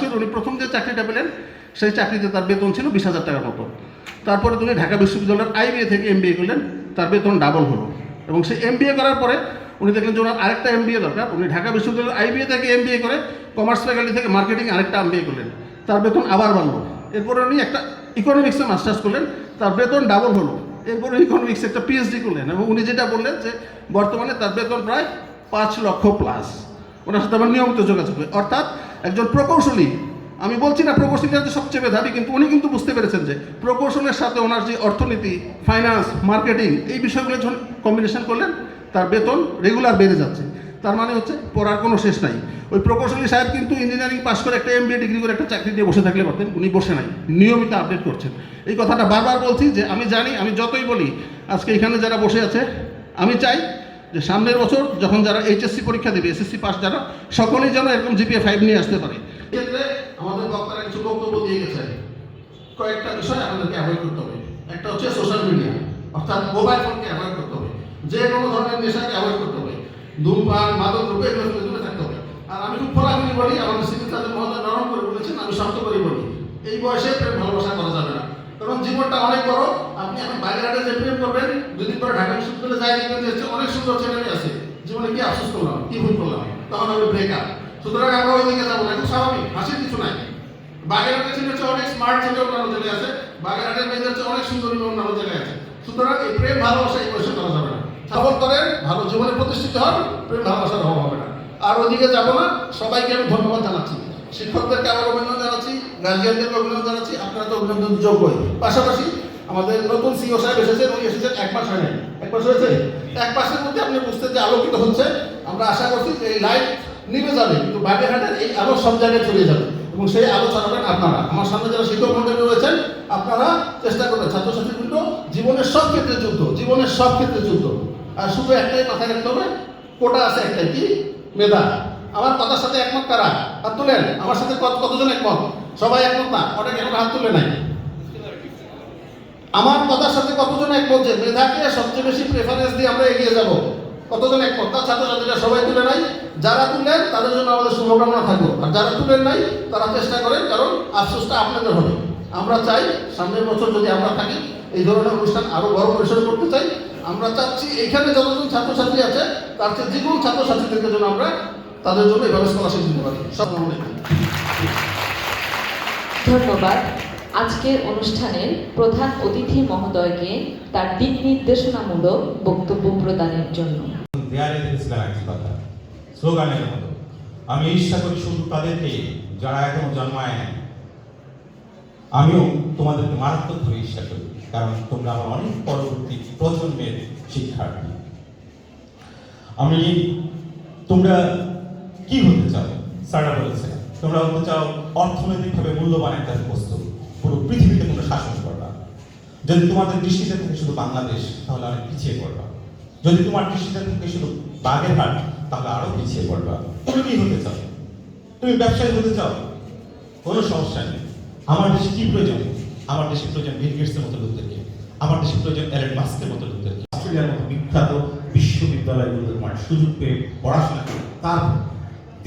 করে উনি প্রথম যে চাকরিটা পেলেন সেই চাকরিতে তার বেতন ছিল বিশ হাজার টাকার মতো। তারপরে তিনি ঢাকা বিশ্ববিদ্যালয়ের আইবিএ থেকে এমবিএ করলেন, তার বেতন ডাবল হলো। এবং সেই এমবিএ করার পরে উনি দেখলেন যে ওনার আরেকটা এমবিএ দরকার। উনি ঢাকা বিশ্ববিদ্যালয়ের আইবিএ থেকে এমবিএ করে কমার্স ফ্যাকাল্টি থেকে মার্কেটিং আরেকটা এমবিএ করলেন। তার বেতন আবার বাড়লো। এরপরে উনি একটা ইকোনমিক্সে মাস্টার্স করলেন, তার বেতন ডাবল হলো। এরপরে ইকোনমিক্সে একটা পিএইচডি করলেন এবং উনি যেটা বললেন যে, বর্তমানে তার বেতন প্রায় পাঁচ লক্ষ প্লাস ওনার সাথে আমার নিয়মিত যোগাযোগ হয়। অর্থাৎ একজন প্রকৌশলী, আমি বলছি না প্রকৌশলীরা যে সবচেয়ে মেধাবী, কিন্তু উনি কিন্তু বুঝতে পেরেছেন যে প্রকৌশলের সাথে ওনার যে অর্থনীতি ফাইন্যান্স মার্কেটিং এই বিষয়গুলো যখন কম্বিনেশন করলেন, তার বেতন রেগুলার বেড়ে যাচ্ছে। তার মানে হচ্ছে পড়ার কোনো শেষ নাই। ওই প্রকৌশলী সাহেব কিন্তু ইঞ্জিনিয়ারিং পাস করে একটা এমবিএ ডিগ্রি করে একটা চাকরি দিয়ে বসে থাকলে পারতেন, উনি বসে নাই, নিয়মিত আপডেট করছেন। এই কথাটা বারবার বলছি যে আমি জানি, আমি যতই বলি, আজকে এখানে যারা বসে আছে, আমি চাই যে সামনের বছর যখন যারা এইচএসসি পরীক্ষা দেবে এসএসসি পাস যারা, সকলেই যেন এরকম জিপিএ ফাইভ নিয়ে আসতে পারে। এক্ষেত্রে আমাদের বক্তারা কিছু বক্তব্য দিয়ে গেছে। কয়েকটা বিষয় আমাদেরকে অ্যাভয়েড করতে হবে। একটা হচ্ছে সোশ্যাল মিডিয়া অর্থাৎ মোবাইল ফোনকে অ্যাভয়েড করতে হবে। যে কোনো ধরনের নেশাকে অ্যাভয়েড করতে হবে। ধূমপান, মাদক দ্রব্য এগুলো দূরে থাকতে হবে। আর আমি খুব খোলাখুলি বলি, আমাদের সিভিল সার্জন মহোদয় নরম করে বলেছেন, আমি শক্ত করে বলি। এই বয়সে প্রেম ভালোবাসা করা যাবে না। কারণ জীবনটা অনেক বড়। আপনি এখন বাইরে যে প্রেম করবেন, দুদিন পরে ঢাকা বিশ্ববিদ্যালয়ে যাই দেখবেন যে অনেক সুন্দর ছেলে আছে। জীবনে কি আফসোস করলাম, কি ভুল করলাম, তখন আমি ব্রেকআপ সুতরাং আমরা ওই দিকে যাব না, খুব স্বাভাবিক, হাসির কিছু নাই। বাগেরহাটের ছেলে হচ্ছে অনেক স্মার্ট ছেলে, অন্যান্য জেলায় আছে। বাগেরহাটের মেয়েদের হচ্ছে অনেক সুন্দরী অন্যান্য জেলায় আছে। সুতরাং এই প্রেম, ভালোবাসা এই বয়সে করা যাবে না। সফল করেন, ভালো জীবনে প্রতিষ্ঠিত হন, প্রেম, ভালোবাসার অভাব হবে না। আর ওদিকে যাব না, সবাইকে আমি ধন্যবাদ জানাচ্ছি। শিক্ষকদেরকে আবার অভিনন্দন জানাচ্ছি গার্জিয়ানদেরকে অভিনন্দন জানাচ্ছি, আপনারা তো অভিনন্দন যোগ্যই। পাশাপাশি আমাদের নতুন সিও সাহেব এসেছেন, উনি এসেছেন এক মাস হয় নাই এক মাস হয়েছে? এক মাসের মধ্যে আপনি বুঝতে যে আলোকিত হচ্ছে। আমরা আশা করছি যে এই লাইট নিভে যাবে, কিন্তু বাগেরহাটের এই আলো সব জায়গায় ছড়িয়ে যাবে। এবং সেই আলো ছড়াবেন আপনারা, আমার সামনে যারা শিক্ষক মন্ডলী রয়েছেন, আপনারা চেষ্টা করবেন, ছাত্রছাত্রীবৃন্দ, জীবনের সব ক্ষেত্রে যুদ্ধ, জীবনের সব ক্ষেত্রে যুদ্ধ। আর শুধু একটাই কথা রাখতে হবে, কোটা আছে একটাই, কি? মেধা। আমার কথার সাথে একমত কারা? হাত তুলেন। আমার সাথে কত- কতজন একমত? সবাই একমত না? অনেক এখন হাত তুলে নাই। আমার কথার সাথে কতজন একমত যে মেধাকে সবচেয়ে বেশি প্রেফারেন্স দিয়ে আমরা এগিয়ে যাব? কতজন একমত? তার ছাত্রছাত্রীরা সবাই তুলে নাই। যারা তুলেন তাদের জন্য আমাদের শুভকামনা থাকব। আর যারা তুলেন নাই, তারা চেষ্টা করেন, কারণ আফসোসটা আপনাদের হবে। আমরা চাই সামনের বছর যদি আমরা থাকি, এই ধরনের অনুষ্ঠান আরও বড় পরিসরে করতে চাই। আমরা চাচ্ছি এখানে যতজন ছাত্রছাত্রী আছে, তার চেয়ে দ্বিগুণ ছাত্রছাত্রীদেরকে জন্য আমরা তাদের জন্য এভাবে স্কলারশিপ দিতে পারি। সব ধন্যবাদ। আজকের অনুষ্ঠানের প্রধান অতিথি মহোদয়কে তার দিক নির্দেশনামূলক বক্তব্য প্রদানের জন্য। স্লোগানের মতো। আমি ঈর্ষা করি শুধু তাদেরকে যারা এখনও জন্মায় নাই। আমিও তোমাদেরকে মারাত্মকভাবে ঈর্ষা করি কারণ তোমরা আমার অনেক পরবর্তী প্রজন্মের শিক্ষার্থী। আমি তোমরা কি হতে চাও স্যাররা বলেছে, তোমরা হতে চাও অর্থনৈতিকভাবে মূল্যবান একটা বস্তু পুরো পৃথিবীতে তোমরা শাসন করবা। যদি তোমাদের দৃষ্টিতে থাকে শুধু বাংলাদেশ, তাহলে অনেক পিছিয়ে পড়বা। যদি তোমার দৃষ্টিতে থাকে শুধু বাগেরহাট, তাহলে আরও পিছিয়ে পড়বা। তুমি কি হতে চাও? তুমি ব্যবসায়ী হতে চাও? কোনো সমস্যা নেই। আমার দেশে কি প্রয়োজন? আমার দেশে প্রয়োজন বিল গেটসের মতো লোকদেরকে। আমার দেশে প্রয়োজন এলেন মাস্কের মতো লোকদেরকে। অস্ট্রেলিয়ার মতো বিখ্যাত বিশ্ববিদ্যালয়গুলোতে তোমার সুযোগ পেয়ে পড়াশোনা করে তার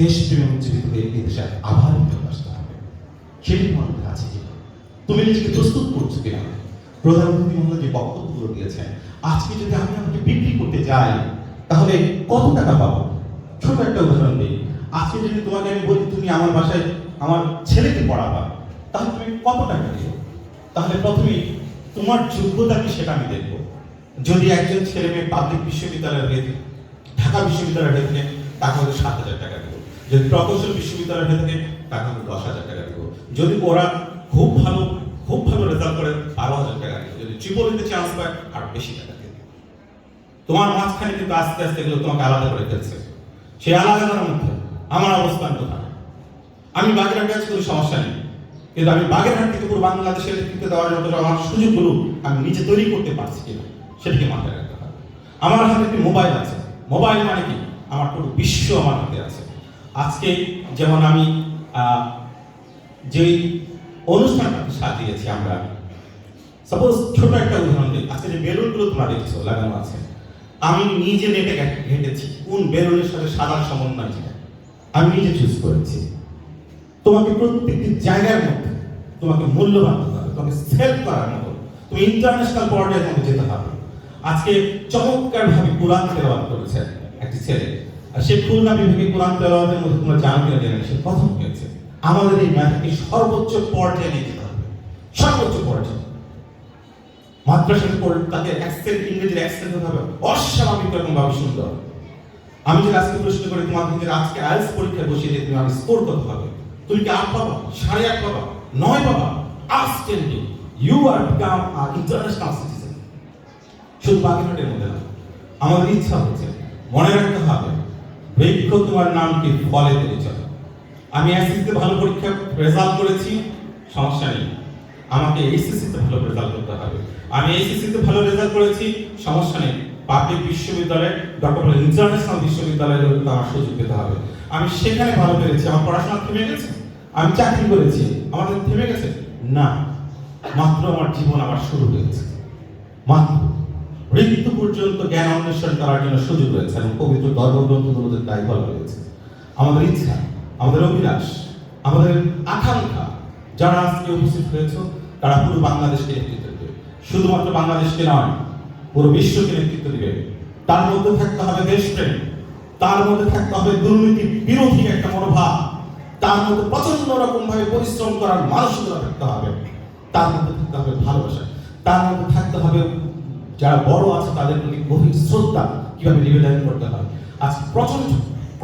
দেশপ্রেমে হয়ে এই দেশে আবার ফেরত আসতে হবে সেটি তোমার আছে কি তুমি নিজেকে প্রস্তুত করছ কিনা প্রধানমন্ত্রী মহোদয় যে বক্তব্যগুলো দিয়েছেন আজকে যদি আমি আমাকে বিক্রি করতে যাই তাহলে কত টাকা পাবো ছোট একটা উদাহরণ দিই আজকে যদি তোমাকে আমি বলি তুমি আমার বাসায় আমার ছেলেকে পড়াবা তাহলে তুমি কত টাকা দিও তাহলে প্রথমে তোমার যোগ্যতা কি সেটা আমি দেখব যদি একজন ছেলে মেয়ে পাবলিক বিশ্ববিদ্যালয়ের হয়ে ঢাকা বিশ্ববিদ্যালয়ের হয়ে থাকে তাকে হয়তো সাত হাজার টাকা দেবো যদি প্রকৌশল বিশ্ববিদ্যালয়টা থেকে তাকে হয়তো দশ হাজার টাকা দেবো। যদি ওরা খুব ভালো খুব ভালো রেজাল্ট করে, বারো হাজার টাকা দেবো। যদি ট্রিপলিতে চান্স পায়, আর বেশি টাকা দেবো। তোমার মাঝখানে কিন্তু আস্তে আস্তে এগুলো তোমাকে আলাদা করে ফেলছে। সেই আলাদা করার মধ্যে আমার অবস্থান কোথায়? আমি বাগেরহাটে আছি কোনো সমস্যা নেই। কিন্তু আমি বাগেরহাট থেকে পুরো বাংলাদেশের নেতৃত্ব দেওয়ার মতো আমার সুযোগগুলো আমি নিজে তৈরি করতে পারছি কিনা, সেটাকে মাথায় রাখতে হবে। আমার হাতে একটি মোবাইল আছে। মোবাইল মানে কি? আমার পুরো বিশ্ব আমার হাতে আছে। আজকে যেমন আমি যেই অনুষ্ঠানটা সাজিয়েছি আমরা সাপোজ ছোট একটা উদাহরণ দিই। আজকে যে বেলুনগুলো তোমরা দেখছ, লাগানো আছে, আমি নিজে নেটে ঘেটেছি। কোন বেলুনের সাথে সাদা সমন্বয় ছিল? আমি নিজে চুজ করেছি। তোমাকে প্রত্যেকটি জায়গার মধ্যে তোমাকে মূল্যবান হতে হবে, তোমাকে সেলফ করার মতো। তুমি ইন্টারন্যাশনাল পর্যায়ে তোমাকে যেতে হবে। আজকে চমৎকার ভাবে কোরআন তেলাওয়াত করেছে একটি ছেলে। আর সে খুলনা বিভাগে কোরআন তেলাওয়াতের মধ্যে তোমরা সে প্রথম হয়েছে। আমাদের এই ম্যাথকে সর্বোচ্চ পর্যায়ে নিয়ে যেতে হবে। সর্বোচ্চ পর্যায়ে। মাদ্রাসাতে পড়ে তাকে অ্যাকসেন্ট ইংরেজির অ্যাকসেন্ট হতে হবে। অস্বাভাবিক রকম ভাবে সুন্দর আমি যদি আজকে প্রশ্ন করি যদি আজকে আইএলস পরীক্ষায় বসিয়ে দিই, তুমি আমি স্কোর কত হবে তুমি কি আট পাবা? সাড়ে আট পাবা? নয় পাবা? Outstanding you are become international citizen শুধু বাগেরহাটের মধ্যে না, আমাদের ইচ্ছা হচ্ছে, মনে রাখতে হবে বৃক্ষ তোমার নামকে ফলে পরিচয় আমি এসএসসিতে ভালো পরীক্ষা রেজাল্ট করেছি, সমস্যা নেই। আমাকে এইচএসসিতে ভালো রেজাল্ট করতে হবে। আমি এইচএসসিতে ভালো রেজাল্ট করেছি, সমস্যা নেই। পাবলিক বিশ্ববিদ্যালয় ডক্টর ইন্টারন্যাশনাল বিশ্ববিদ্যালয়ে আমার সুযোগ পেতে হবে। আমি সেখানে ভালো পেরেছি, আমার পড়াশোনা থেমে গেছে। আমি চাকরি করেছি আমাদের থেমে গেছে? না। মাত্র আমার জীবন আবার শুরু হয়েছে। মাত্র। পর্যন্ত জ্ঞান অন্বেষণ করার জন্য সুযোগ রয়েছে এবং পবিত্র ধর্মগ্রন্থগুলোতে তাই বলা রয়েছে আমাদের ইচ্ছা, আমাদের অভিলাষ, আমাদের আকাঙ্ক্ষা, যারা আজকে উপস্থিত হয়েছে, তারা পুরো বাংলাদেশকে নেতৃত্ব দেবে। শুধুমাত্র বাংলাদেশকে নয়, পুরো বিশ্বকে নেতৃত্ব দিবে। তার মধ্যে থাকতে হবে দেশপ্রেম, তার মধ্যে থাকতে হবে দুর্নীতি বিরোধী একটা মনোভাব, তার মধ্যে প্রচণ্ড রকম ভাবে পরিশ্রম করার মানসিকতা থাকতে হবে, তার মধ্যে থাকতে হবে ভালোবাসা, তার মধ্যে থাকতে হবে যারা বড় আছে, তাদের প্রতি গভীর শ্রদ্ধা কীভাবে নিবেদন করতে হয়? আজ প্রচণ্ড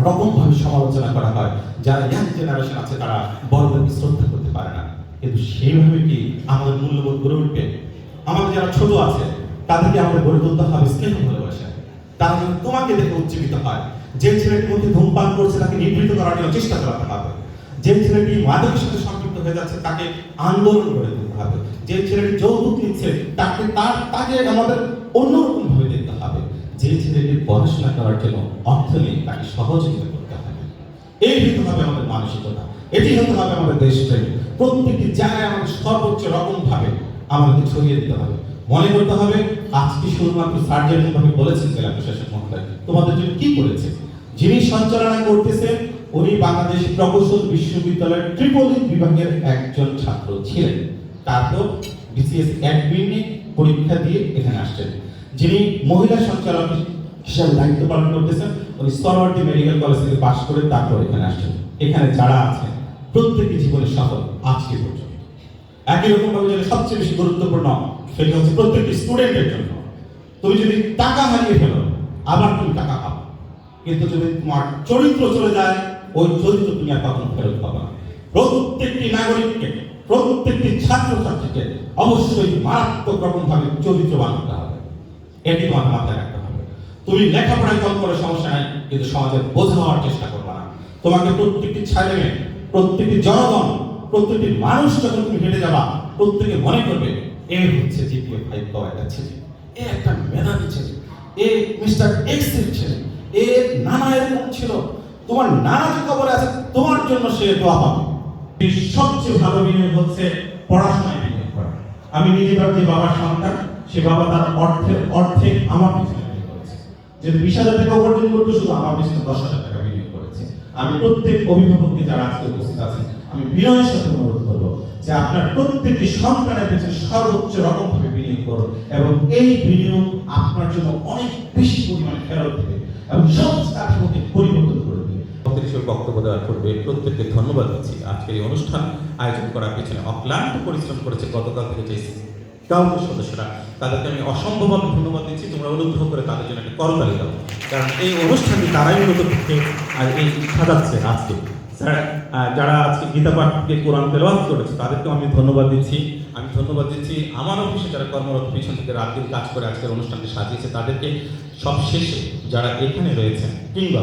রকম ভাবে সমালোচনা করা হয়। যারা ইয়াং জেনারেশন আছে, তারা বড়দেরকে শ্রদ্ধা করতে পারে না। কিন্তু সেইভাবে কি আমাদের মূল্যবোধ গড়ে উঠবে? আমাদের যারা ছোট আছে, তাদেরকে আমাদের গড়ে তুলতে হবে স্নেহ ভালোবাসা। তারা যেন তোমাকে দেখে উজ্জীবিত হয়। যে ছেলেটির মধ্যে ধূমপান করছে, তাকে নিবৃত করার জন্য চেষ্টা করাতে হবে। যে ছেলেটি মাদকের সাথে সম্পৃক্ত হয়ে যাচ্ছে, তাকে আন্দোলন করে তুলতে হবে। যে ছেলেটি যৌতুক নিচ্ছে, তাকে তার তাকে আমাদের অন্যরকম ভাবে দেখতে হবে। যে ছেলেটি পড়াশোনা করার জন্য অর্থ নেই তাকে সহযোগিতা করতে হবে। এই হতে হবে আমাদের মানসিকতা, এটি হতে হবে আমাদের দেশপ্রেম। প্রত্যেকটি জায়গায় আমাদের সর্বোচ্চ রকম ভাবে আমাদেরকে ছড়িয়ে দিতে হবে। মনে করতে হবে, আজকে শুধুমাত্র সার্জন ভাবে বলেছেন, জেলা প্রশাসক মহোদয়, তোমাদের জন্য কি করেছে? যিনি সঞ্চালনা করতেছেন উনি বাংলাদেশ প্রকৌশল বিশ্ববিদ্যালয়ের ট্রিপলি বিভাগের একজন ছাত্র ছিলেন। তারপর বিসিএস অ্যাডমিনে পরীক্ষা দিয়ে এখানে আসছেন। যিনি মহিলা সঞ্চালক হিসাবে দায়িত্ব পালন করতেছেন, উনি সরওয়ার্দী মেডিকেল কলেজ থেকে পাশ করে তারপর এখানে আসছেন। এখানে যারা আছেন প্রত্যেকটি জীবনে সফল আজকে পর্যন্ত। একই রকম ভাবে যেটা সবচেয়ে বেশি গুরুত্বপূর্ণ, সেটা হচ্ছে প্রত্যেকটি স্টুডেন্টের জন্য। তুমি যদি টাকা হারিয়ে ফেলো, আবার তুমি টাকা পাবে। কিন্তু যদি তোমার চরিত্র চলে যায় ওই চরিত্র তুমি আর কখনো ফেরত পাবে প্রত্যেকটি নাগরিককে, প্রত্যেকটি ছাত্রছাত্রীকে অবশ্যই মারাত্মক রকম ভাবে চরিত্রবান হতে হবে। এটি তোমার মাথায় রাখতে হবে। তুমি লেখাপড়ায় কম করে সমস্যা নাই, কিন্তু সমাজের বোঝা হওয়ার চেষ্টা করবে না। তোমাকে প্রত্যেকটি ছেলে মেয়ে, প্রত্যেকটি জনগণ, প্রত্যেকটি মানুষ যখন তুমি হেঁটে যাবা, প্রত্যেকে মনে করবে, এ হচ্ছে জিপিএ ফাইভ পাওয়া ছেলে। এ একটা মেধাবী ছেলে। এ মিস্টার এক্স ছেলে। এ নানা এরকম ছিল। তোমার নানা যে কবরে আছে, তোমার জন্য সে দোয়া পাবে। সবচেয়ে ভালো বিনিয়োগ হচ্ছে পড়াশোনায় বিনিয়োগ করা। আমি নিজেবার যে বাবার সন্তান, সে বাবা তার অর্থের অর্ধেক আমার পিছনে বিনিয়োগ করেছে। যদি বিশ হাজার টাকা উপার্জন করতো, শুধু আমার পিছনে দশ হাজার টাকা বিনিয়োগ করেছে। আমি প্রত্যেক অভিভাবককে যারা আজকে উপস্থিত আছেন, আমি বিনয়ের সাথে অনুরোধ করব যে আপনার প্রত্যেকটি সন্তানের পিছনে সর্বোচ্চ রকম ভাবে বিনিয়োগ করুন এবং এই বিনিয়োগ আপনার জন্য অনেক বেশি পরিমাণে ফেরত দেবে এবং সব কাঠামোকে পরিবর্তন বক্তব্য দেওয়ার পূর্বে প্রত্যেককে ধন্যবাদ দিচ্ছি। আজকের এই অনুষ্ঠান আয়োজন করার পেছনে অক্লান্ত পরিশ্রম করেছে গতকাল থেকে যে কাউন্সিল সদস্যরা, তাদেরকে আমি অসম্ভবভাবে ধন্যবাদ দিচ্ছি। তোমরা অনুগ্রহ করে তাদের জন্য একটা করতালি দাও। কারণ এই অনুষ্ঠানটি তারাই মূলত আর এই সাজাচ্ছে আজকে। স্যার যারা আজকে গীতা পাঠকে কোরআন তেলাওয়াত করেছে, তাদেরকেও আমি ধন্যবাদ দিচ্ছি। আমি ধন্যবাদ দিচ্ছি। আমার অফিসে যারা কর্মরত পিছন থেকে রাত কাজ করে আজকের অনুষ্ঠানটি সাজিয়েছে, তাদেরকে সব শেষে যারা এখানে রয়েছেন, কিংবা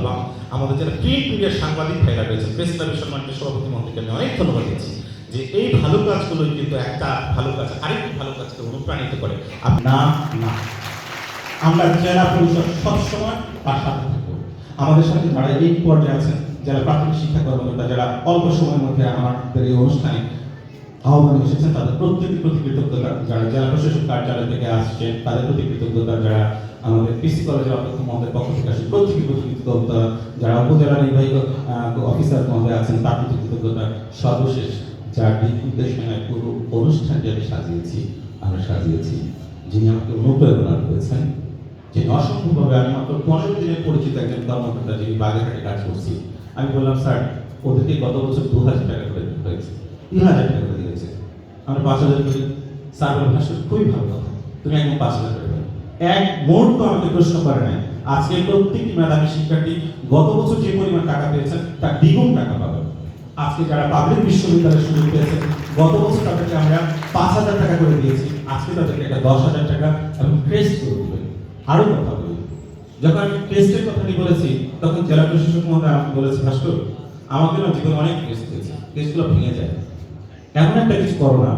আমাদের যারা প্রিন্ট মিডিয়ার সাংবাদিক ভাইরা রয়েছেন, প্রেস ক্লাবের সম্মানিত সভাপতি মন্ত্রীকে আমি অনেক ধন্যবাদ দিচ্ছি যে এই ভালো কাজগুলোই কিন্তু একটা ভালো কাজ, আরেকটি ভালো কাজকে অনুপ্রাণিত করে। না না। আমরা জেলা পরিষদ সবসময় তার সাথে আমাদের সাথে যারা এই পর্যায়ে আছেন, যারা প্রাথমিক শিক্ষা কর্মকর্তা, যারা অল্প সময়ের মধ্যে আমাদের এই অনুষ্ঠানে আহ্বানে এসেছেন তাদের প্রত্যেকের প্রতি কৃতজ্ঞতা যারা জেলা প্রশাসক কার্যালয় থেকে আসছেন, তাদের প্রতি কৃতজ্ঞতা যারা আমাদের পিসি কলেজের অধ্যক্ষ মহোদয় পক্ষ থেকে আসেন প্রত্যেকের প্রতি কৃতজ্ঞতা। যারা উপজেলা নির্বাহী অফিসার মহোদয় আছেন, তার প্রতি কৃতজ্ঞতা। সর্বশেষ যার দিক নির্দেশনায় পুরো অনুষ্ঠানটি আমি সাজিয়েছি, আমরা সাজিয়েছি। যিনি আমাকে অনুপ্রেরণা করেছেন যে অসম্ভবভাবে আমি মাত্র পনেরো দিনের পরিচিত একজন কর্মকর্তা, যিনি বাগেরহাটে কাজ করছি। আমি বললাম, স্যার, ওদেরকে গত বছর দু হাজার টাকা করে হয়েছে। তিন হাজার টাকা আমরা পাঁচ হাজার করি স্যার বলে খুবই ভালো কথা। তুমি একদম পাঁচ হাজার করে এক মুহূর্ত আমাকে প্রশ্ন করে নাই। আজকে প্রত্যেকটি মেধাবী শিক্ষার্থী গত বছর যে পরিমাণ টাকা পেয়েছেন, তার দ্বিগুণ টাকা পাবে। আজকে যারা পাবলিক বিশ্ববিদ্যালয়ের সুযোগ পেয়েছেন, গত বছর তাদেরকে আমরা পাঁচ হাজার টাকা করে দিয়েছি। আজকে তাদেরকে একটা দশ হাজার টাকা এবং ক্রেস্ট করে দেবে। আরও কথা বলি। যখন আমি ক্রেস্টের কথাটি বলেছি, তখন জেলা প্রশাসক মহোদয় আমাকে বলেছে, ভাস্কর আমাকে না জীবনে অনেক ক্রেস্ট হয়েছে। ক্রেস্টগুলো ভেঙে যায়। এমন একটা কিছু করো না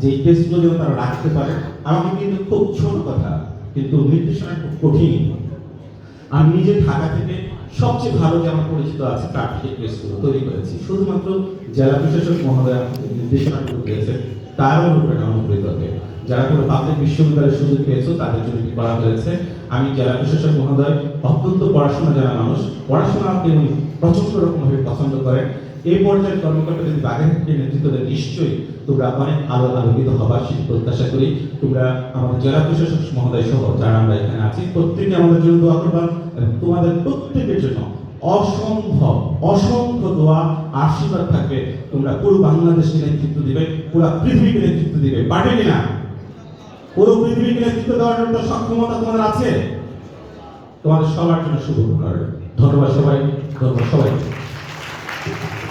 যে এই ক্রেস্টগুলো যেন তারা রাখতে পারে। আমাকে কিন্তু খুব ছোট কথা, কিন্তু নির্দেশনা খুব কঠিন। আমি নিজে ঢাকা থেকে সবচেয়ে ভালো যে আমার পরিচিত আছে তার থেকে কেসগুলো তৈরি করেছি। শুধুমাত্র জেলা প্রশাসক মহোদয় আমাকে নির্দেশনাগুলো দিয়েছে তার অনুপ্রেরণা অনুপ্রেরিত হবে যারা কোনো পাবলিক বিশ্ববিদ্যালয়ের সুযোগ পেয়েছ, তাদের জন্য কি করা হয়েছে আমি জেলা প্রশাসক মহোদয়, অত্যন্ত পড়াশোনা জানা মানুষ। পড়াশোনাকে উনি প্রচণ্ড রকমভাবে পছন্দ করেন এই পর্যায়ের কর্মকর্তা যদি বাগেরহাটকে নেতৃত্ব দেয় নিশ্চয়ই তোমরা অনেক আলো আলোকিত হবার সেটি প্রত্যাশা করি। তোমরা আমাদের জেলা প্রশাসক মহোদয় সহ যারা আমরা এখানে আছি প্রত্যেকে আমাদের জন্য দোয়া করবা তোমাদের প্রত্যেকের জন্য অসম্ভব, অসংখ্য দোয়া, আশীর্বাদ থাকবে। তোমরা পুরো বাংলাদেশকে নেতৃত্ব দিবে, পুরো পৃথিবীকে নেতৃত্ব দিবে। পারবে কিনা পুরো পৃথিবীকে নেতৃত্ব দেওয়ার জন্য সক্ষমতা তোমাদের আছে? তোমাদের সবার জন্য শুভ ধন্যবাদ সবাই ধন্যবাদ সবাই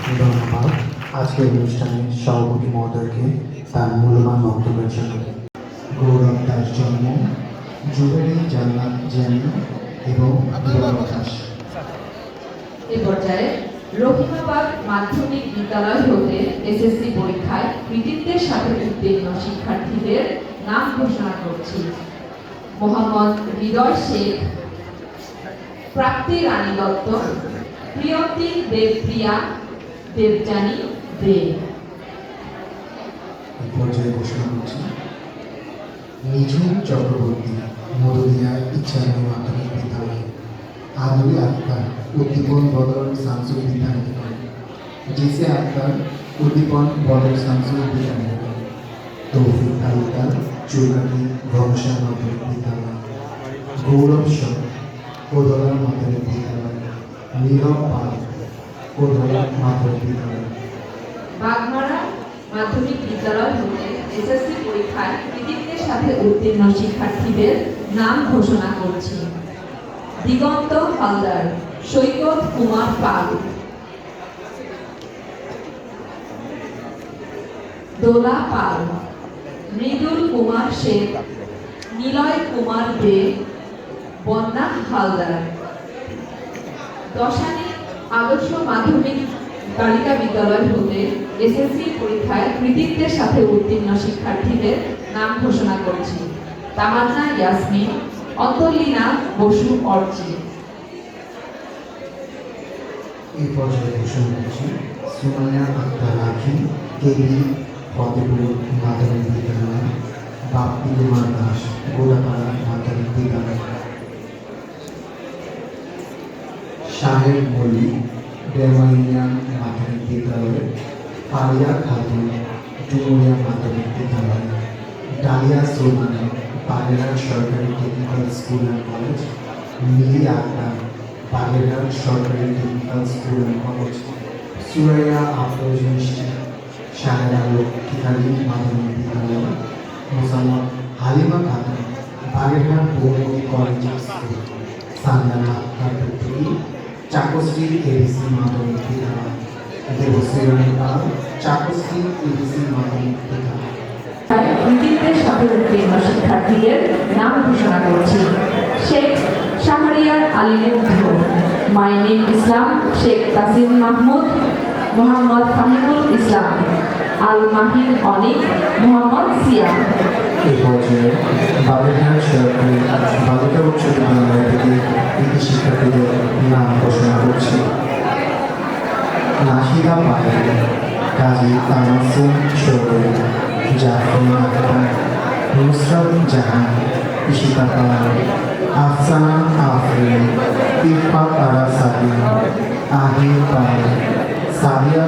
ধন্যবাদ। আজকের অনুষ্ঠানে সভাপতি মহোদয়কে তার মূল্যবান বক্তব্যের জন্য গৌরব দাস জন্ম জুবেরি জান্নাত জেন এবং গৌরব এ পর্যায়ে রহিমাবাদ মাধ্যমিক বিদ্যালয় হতে এসএসসি পরীক্ষায় কৃতিত্বের সাথে উত্তীর্ণ শিক্ষার্থীদের নাম ঘোষণা করছি। মোহাম্মদ হৃদয় শেখ, প্রাপ্তি রানী দত্ত, প্রিয়ন্তী দেবপ্রিয়া দেবজানী দে। পর্যায়ে ঘোষণা করছি। নিঝুম চক্রবর্তী মধুরিয়া ইচ্ছারণী মাধ্যমিক বিদ্যালয় আদুরি আক্তার উদ্দীপন, বদল শামসুল বিদ্যানিকেতন জিসে আক্তার উদ্দীপন, বদল শামসুল বিদ্যানিকেতন তৌফিক তালুকদার চুরাটি ভরসা মাধ্যমিক বিদ্যালয় গৌরব সর কোদলা মাধ্যমিক বিদ্যালয় নীরব পাল শিক্ষার্থীদের দিগন্ত হালদার পাল। দোলা পাল মৃদুল কুমার নিলয় কুমার দে বন্যা হালদার। দশানী আদর্শ মাধ্যমিক বালিকা বিদ্যালয় হতে এসএসসি পরীক্ষায় কৃতিত্বের সাথে উত্তীর্ণ শিক্ষার্থীদের নাম ঘোষণা করছি। তামান্না, ইয়াসমিন অন্তলীনা বসু অর্চি এই পর্যায়ে ঘোষণা করছি, সুমাইয়া আক্তার কেবি ফতেপুর মাধ্যমিক বিদ্যালয়, বাপ্পি কুমার দাস গোলাপাড়া মাধ্যমিক বিদ্যালয়। শাহেদ মল্লিক ডেমাইনিয়া মাধ্যমিক বিদ্যালয় ফারিয়া খাতুন ডুমুরিয়া মাধ্যমিক বিদ্যালয় ডালিয়া সুলতানা, বাগেরহাট সরকারি technical school and college Mili Akter Bagerhat সরকারি technical school and college Suraiya Afroz Mishti Shahera Lakshmikali মাধ্যমিক বিদ্যালয় Mosammat Halima Khatun, Bagerhat পৌরমী college school Sandana Akter Chakshri ABC মাধ্যমিক বিদ্যালয়। দেবশ্রী চাকশ্রী এবিসি মাধ্যমিক বিদ্যালয়। কৃতিত্বের সাথে উত্তীর্ণ শিক্ষার্থীদের নাম ঘোষণা করছি শেখ শাহরিয়ার আলী মুগ্ধ মাইনিম ইসলাম শেখ তাসিম মাহমুদ মোহাম্মদ ফাহিমুল ইসলাম আল মাহিন অনিক মোহাম্মদ সিয়াম এই পর্যায়ে সরকারি বালিকা উচ্চ Marrida Paiva, Carita Mansur Choro, Jafina Khan, Nusrat Jahan, Ishita Khan, Afsana Afrin, Irfa Parasadi, Ahir Pai, Saria